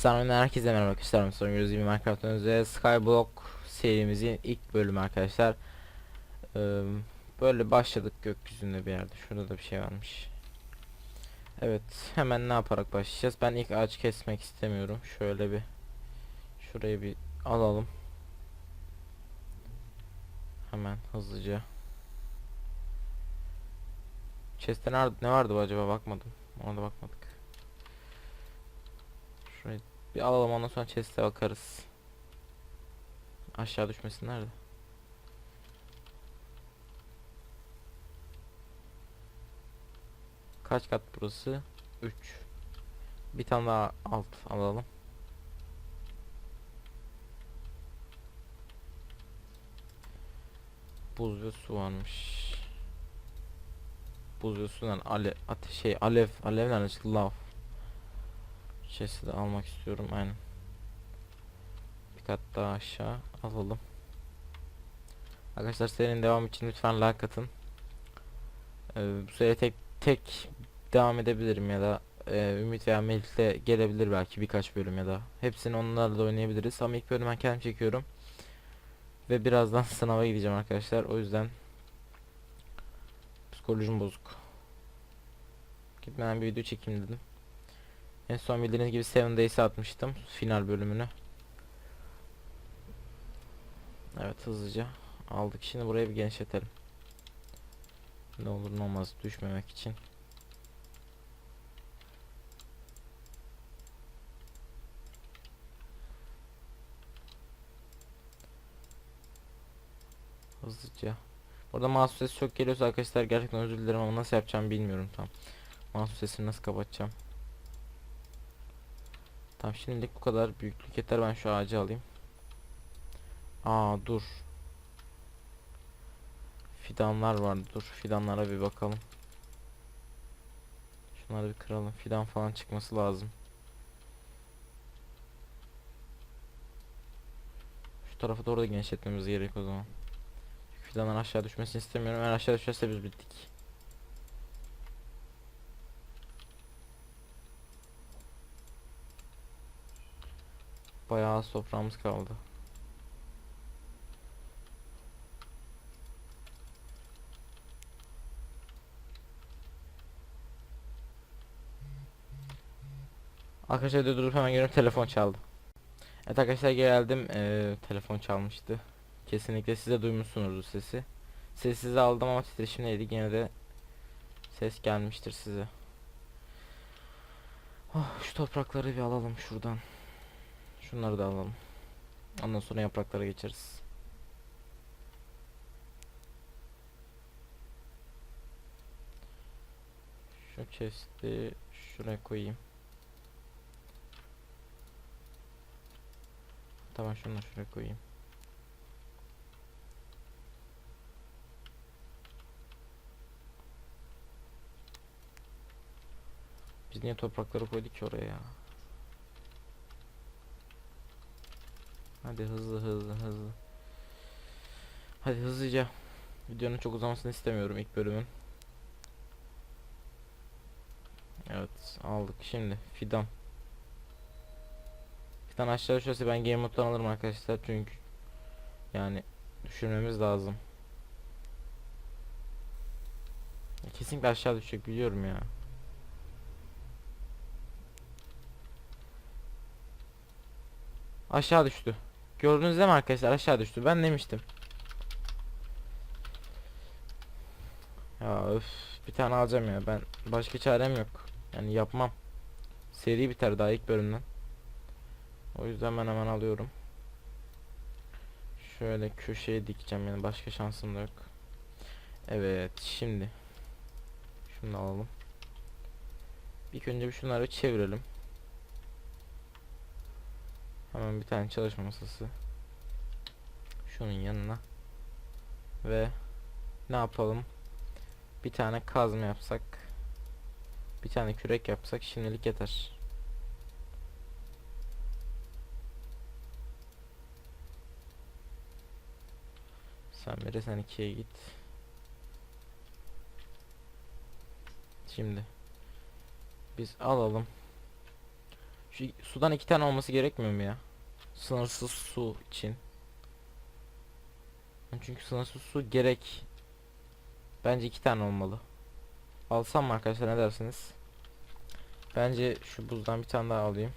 Efsane oyundan herkese merhaba arkadaşlar. Son 120 Minecraft önünüzde Skyblock serimizin ilk bölümü arkadaşlar. Ee, böyle başladık gökyüzünde bir yerde. Şurada da bir şey varmış. Evet, hemen ne yaparak başlayacağız? Ben ilk ağaç kesmek istemiyorum. Şöyle bir şurayı bir alalım. Hemen hızlıca. Chest'te ne vardı acaba bakmadım. Ona da bakmadık. Bir alalım ondan sonra chest'e bakarız. Aşağı düşmesinler de. Kaç kat burası? 3. Bir tane daha alt alalım. Buz ve su varmış. Buz ve sudan ale ateş şey alev alev nereden çıktı lav. Chest'i de almak istiyorum aynen. Bir kat daha aşağı alalım. Arkadaşlar serinin devam için lütfen like atın. Ee, bu seri tek tek devam edebilirim ya da e, Ümit veya Melih'le gelebilir belki birkaç bölüm ya da hepsini onlarla da oynayabiliriz ama ilk bölümü ben kendim çekiyorum ve birazdan sınava gideceğim arkadaşlar o yüzden psikolojim bozuk gitmeden bir video çekeyim dedim en son bildiğiniz gibi Seven Days'i atmıştım final bölümünü evet hızlıca aldık şimdi burayı bir genişletelim ne olur ne olmaz düşmemek için Hızlıca. Burada mouse sesi çok geliyorsa arkadaşlar gerçekten özür dilerim ama nasıl yapacağımı bilmiyorum tam. Mouse sesini nasıl kapatacağım. Tamam şimdilik bu kadar büyüklük yeter ben şu ağacı alayım. Aa dur. Fidanlar var dur fidanlara bir bakalım. Şunları bir kıralım fidan falan çıkması lazım. Şu tarafı doğru da genişletmemiz gerek o zaman. Fidanlar aşağı düşmesini istemiyorum. Eğer aşağı düşerse biz bittik. Bayağı az toprağımız kaldı. Arkadaşlar durdurup hemen görüyorum telefon çaldı. Evet arkadaşlar geldim. Ee, telefon çalmıştı. Kesinlikle size duymuşsunuzdur sesi. Sessiz aldım ama titreşimdeydi. Yine de ses gelmiştir size. Oh, şu toprakları bir alalım şuradan. Şunları da alalım. Ondan sonra yapraklara geçeriz. Şu chest'i şuraya koyayım. Tamam şunu da koyayım. Biz niye toprakları koyduk ki oraya ya? Hadi hızlı hızlı hızlı. Hadi hızlıca. Videonun çok uzamasını istemiyorum ilk bölümün. Evet aldık şimdi fidan. Fidan aşağı düşerse ben game mode'dan alırım arkadaşlar çünkü yani düşürmemiz lazım. Kesinlikle aşağı düşecek biliyorum ya. Aşağı düştü. Gördünüz değil mi arkadaşlar aşağı düştü. Ben demiştim. Ya öf bir tane alacağım ya ben başka çarem yok. Yani yapmam. Seri biter daha ilk bölümden. O yüzden ben hemen alıyorum. Şöyle köşeye dikeceğim yani başka şansım da yok. Evet şimdi şunu alalım. İlk önce bir şunları çevirelim. Hemen bir tane çalışma masası. Şunun yanına. Ve ne yapalım? Bir tane kazma yapsak. Bir tane kürek yapsak şimdilik yeter. Sen biri sen ikiye git. Şimdi biz alalım. Sudan iki tane olması gerekmiyor mu ya? Sınırsız su için. Çünkü sınırsız su gerek. Bence iki tane olmalı. Alsam mı arkadaşlar ne dersiniz? Bence şu buzdan bir tane daha alayım.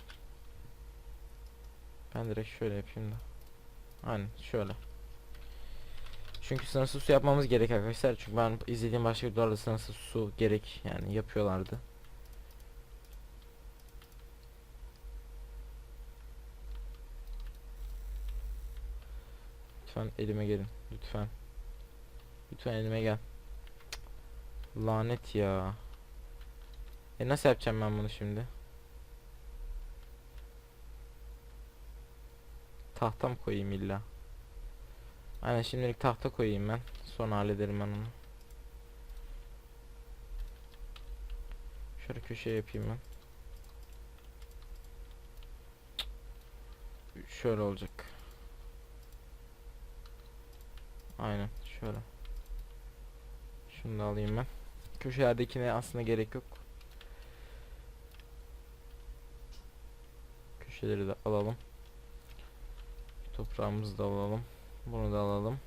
Ben direkt şöyle yapayım da. Aynen şöyle. Çünkü sınırsız su yapmamız gerek arkadaşlar. Çünkü ben izlediğim başka videolarda sınırsız su gerek yani yapıyorlardı. Lütfen elime gelin. Lütfen. Lütfen elime gel. Lanet ya. E nasıl yapacağım ben bunu şimdi? Tahta mı koyayım illa? Aynen şimdilik tahta koyayım ben. Sonra hallederim ben onu. Şöyle köşeye yapayım ben. Şöyle olacak. Aynen şöyle. Şunu da alayım ben. Köşelerdekine aslında gerek yok. Köşeleri de alalım. Toprağımızı da alalım. Bunu da alalım.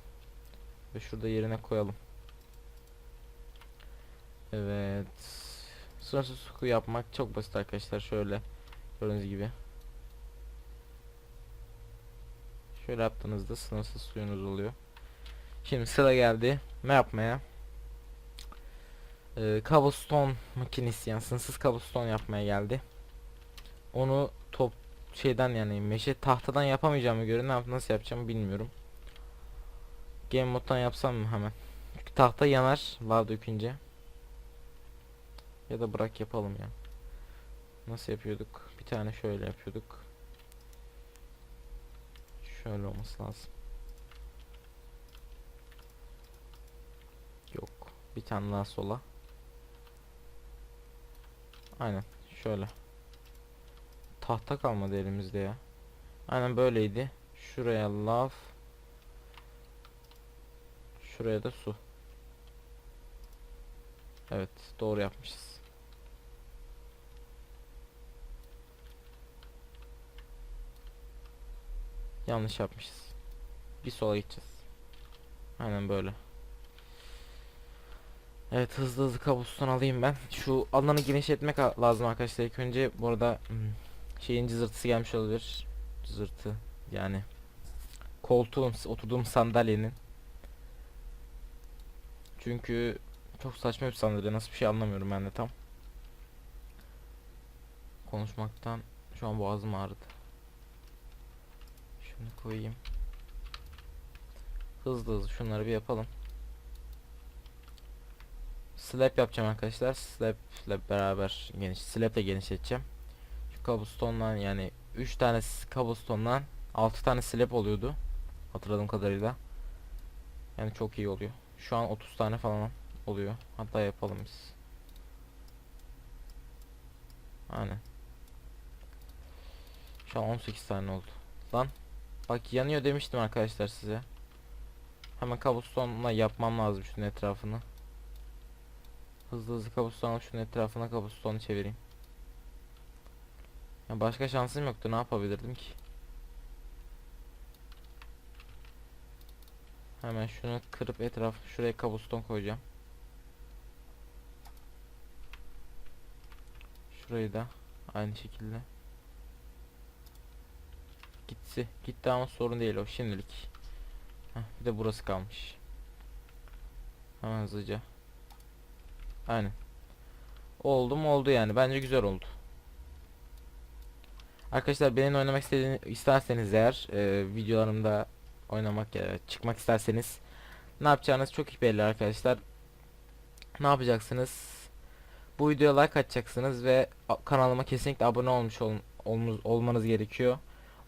Ve şurada yerine koyalım. Evet. Sınırsız su yapmak çok basit arkadaşlar. Şöyle gördüğünüz gibi. Şöyle yaptığınızda sınırsız suyunuz oluyor. Şimdi sıra geldi ne yapmaya? Ee, cobblestone makinesi yani sınırsız cobblestone yapmaya geldi. Onu top şeyden yani meşe tahtadan yapamayacağımı göre ne yap nasıl yapacağımı bilmiyorum. Game moddan yapsam mı hemen? Çünkü tahta yanar lav dökünce. Ya da bırak yapalım ya. Nasıl yapıyorduk? Bir tane şöyle yapıyorduk. Şöyle olması lazım. Yok. Bir tane daha sola. Aynen. Şöyle. Tahta kalmadı elimizde ya. Aynen böyleydi. Şuraya lav. Şuraya da su. Evet. Doğru yapmışız. Yanlış yapmışız. Bir sola gideceğiz. Aynen böyle. Evet hızlı hızlı kabustan alayım ben. Şu alanı genişletmek lazım arkadaşlar. İlk önce bu arada hmm, şeyin cızırtısı gelmiş olabilir. Cızırtı yani koltuğum oturduğum sandalyenin. Çünkü çok saçma bir sandalye. Nasıl bir şey anlamıyorum ben de tam. Konuşmaktan şu an boğazım ağrıdı. Şunu koyayım. Hızlı hızlı şunları bir yapalım. Slab yapacağım arkadaşlar. Slab ile beraber geniş slab ile genişleteceğim. Şu cobblestone'dan yani 3 tane cobblestone'dan 6 tane slab oluyordu. Hatırladığım kadarıyla. Yani çok iyi oluyor. Şu an 30 tane falan oluyor. Hatta yapalım biz. Aynen. Şu an 18 tane oldu. Lan. Bak yanıyor demiştim arkadaşlar size. Hemen cobblestone'la yapmam lazım şunun etrafını. Hızlı hızlı kabuston alıp şunun etrafına kabustonu çevireyim. Ya başka şansım yoktu ne yapabilirdim ki? Hemen şunu kırıp etraf şuraya kabuston koyacağım. Şurayı da aynı şekilde. Gitsi. Gitti ama sorun değil o şimdilik. Heh, bir de burası kalmış. Hemen hızlıca. Aynen. Oldu mu oldu yani. Bence güzel oldu. Arkadaşlar benimle oynamak istediğini isterseniz eğer e, videolarımda oynamak ya çıkmak isterseniz ne yapacağınız çok iyi belli arkadaşlar. Ne yapacaksınız? Bu videoya like atacaksınız ve kanalıma kesinlikle abone olmuş ol, olmuz- olmanız gerekiyor.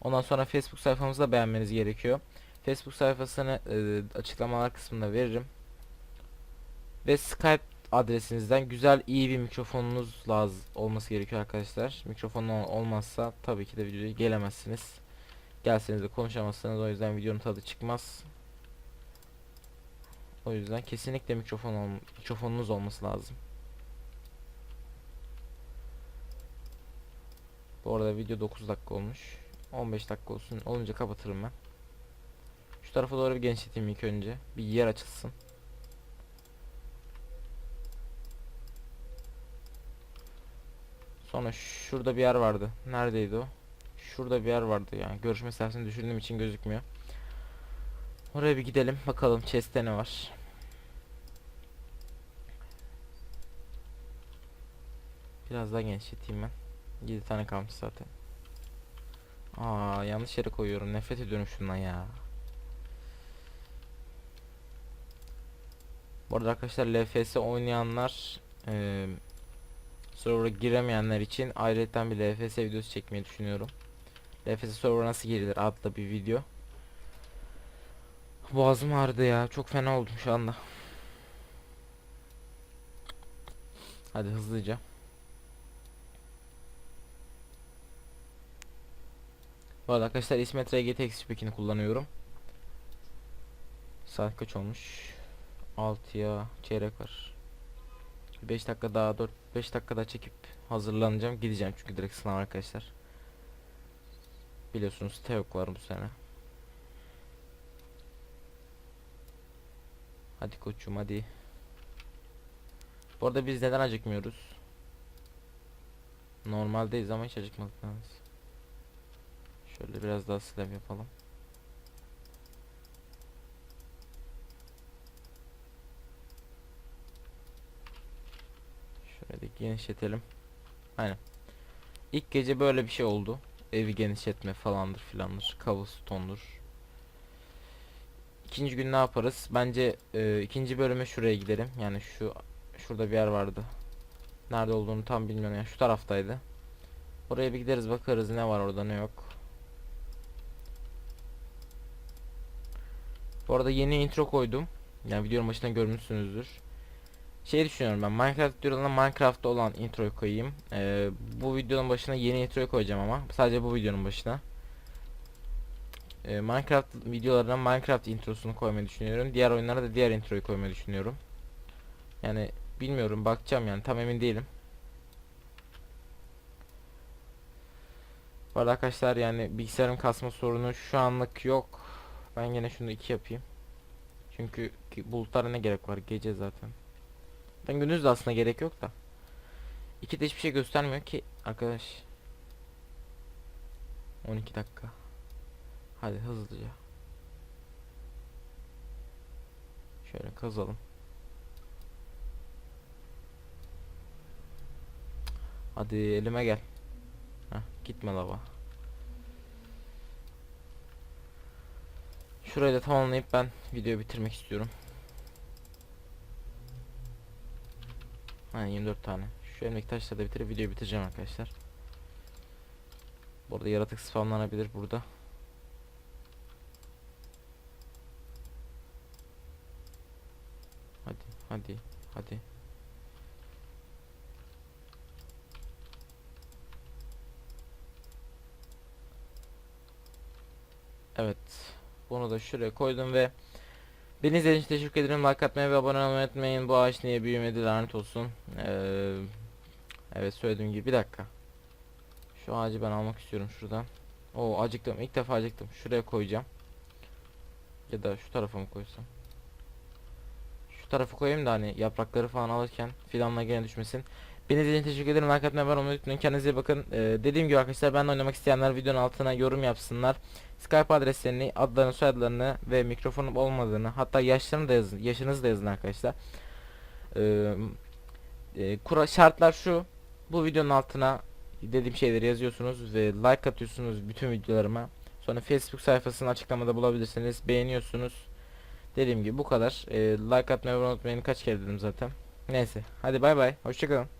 Ondan sonra Facebook sayfamızı da beğenmeniz gerekiyor. Facebook sayfasını e, açıklamalar kısmında veririm. Ve Skype adresinizden güzel iyi bir mikrofonunuz lazım olması gerekiyor arkadaşlar. Mikrofon ol- olmazsa tabii ki de videoya gelemezsiniz. Gelseniz de konuşamazsınız. O yüzden videonun tadı çıkmaz. O yüzden kesinlikle mikrofon ol mikrofonunuz olması lazım. Bu arada video 9 dakika olmuş. 15 dakika olsun. Olunca kapatırım ben. Şu tarafa doğru bir genişleteyim ilk önce. Bir yer açılsın. Sonra şurada bir yer vardı. Neredeydi o? Şurada bir yer vardı yani. Görüş mesafesini düşürdüğüm için gözükmüyor. Oraya bir gidelim. Bakalım chest'te ne var. Biraz daha genişleteyim ben. 7 tane kalmış zaten. Aa yanlış yere koyuyorum. Nefret ediyorum şundan ya. Bu arada arkadaşlar LFS oynayanlar eee server'a giremeyenler için ayrıca bir LFS videosu çekmeyi düşünüyorum. LFS server'a nasıl girilir adlı bir video. Boğazım ağrıdı ya. Çok fena oldum şu anda. Hadi hızlıca. Bu arada arkadaşlar İsmet RG GTX pack'ini kullanıyorum. Saat kaç olmuş? 6'ya çeyrek var. 5 dakika daha 4 5 dakika daha çekip hazırlanacağım. Gideceğim çünkü direkt sınav arkadaşlar. Biliyorsunuz TEOK var bu sene. Hadi koçum hadi. Bu arada biz neden acıkmıyoruz? Normaldeyiz ama hiç acıkmadık yalnız. Şöyle biraz daha slab yapalım. Şöyle de genişletelim. Aynen. İlk gece böyle bir şey oldu. Evi genişletme falandır filandır. Cobblestone'dur. İkinci gün ne yaparız? Bence e, ikinci bölüme şuraya gidelim. Yani şu şurada bir yer vardı. Nerede olduğunu tam bilmiyorum. Yani şu taraftaydı. Oraya bir gideriz bakarız ne var orada ne yok. Bu arada yeni intro koydum. Yani videonun başında görmüşsünüzdür. Şey düşünüyorum ben Minecraft videolarına Minecraft'ta olan introyu koyayım. Ee, bu videonun başına yeni introyu koyacağım ama sadece bu videonun başına. Ee, Minecraft videolarına Minecraft introsunu koymayı düşünüyorum. Diğer oyunlara da diğer introyu koymayı düşünüyorum. Yani bilmiyorum bakacağım yani tam emin değilim. Bu arada arkadaşlar yani bilgisayarın kasma sorunu şu anlık yok. Ben yine şunu iki yapayım. Çünkü bulutlara ne gerek var gece zaten. Ben gündüz de aslında gerek yok da. İki de hiçbir şey göstermiyor ki arkadaş. 12 dakika. Hadi hızlıca. Şöyle kazalım. Hadi elime gel. Heh, gitme lava. Şurayı da tamamlayıp ben videoyu bitirmek istiyorum. Ha 24 tane. Şu elimdeki taşları da bitirip videoyu bitireceğim arkadaşlar. Bu arada yaratık spamlanabilir burada. Hadi hadi hadi. Evet. Bunu da şuraya koydum ve Beni izlediğiniz için teşekkür ederim. Like atmayı ve abone olmayı unutmayın. Bu ağaç niye büyümedi lanet olsun. Ee, evet söylediğim gibi bir dakika. Şu ağacı ben almak istiyorum şuradan. Oo acıktım. İlk defa acıktım. Şuraya koyacağım. Ya da şu tarafa mı koysam? Şu tarafa koyayım da hani yaprakları falan alırken fidanla gene düşmesin. Beni izlediğiniz için teşekkür ederim. Like atmayı abone olmayı unutmayın. Kendinize iyi bakın. Ee, dediğim gibi arkadaşlar ben oynamak isteyenler videonun altına yorum yapsınlar. Skype adreslerini, adlarını, soyadlarını ve mikrofonum olmadığını, hatta yaşlarını da yazın, yaşınızı da yazın arkadaşlar. Ee, e, kura şartlar şu. Bu videonun altına dediğim şeyleri yazıyorsunuz ve like atıyorsunuz bütün videolarıma. Sonra Facebook sayfasını açıklamada bulabilirsiniz. Beğeniyorsunuz. Dediğim gibi bu kadar. Ee, like atmayı unutmayın. Kaç kere dedim zaten. Neyse. Hadi bay bay. Hoşçakalın.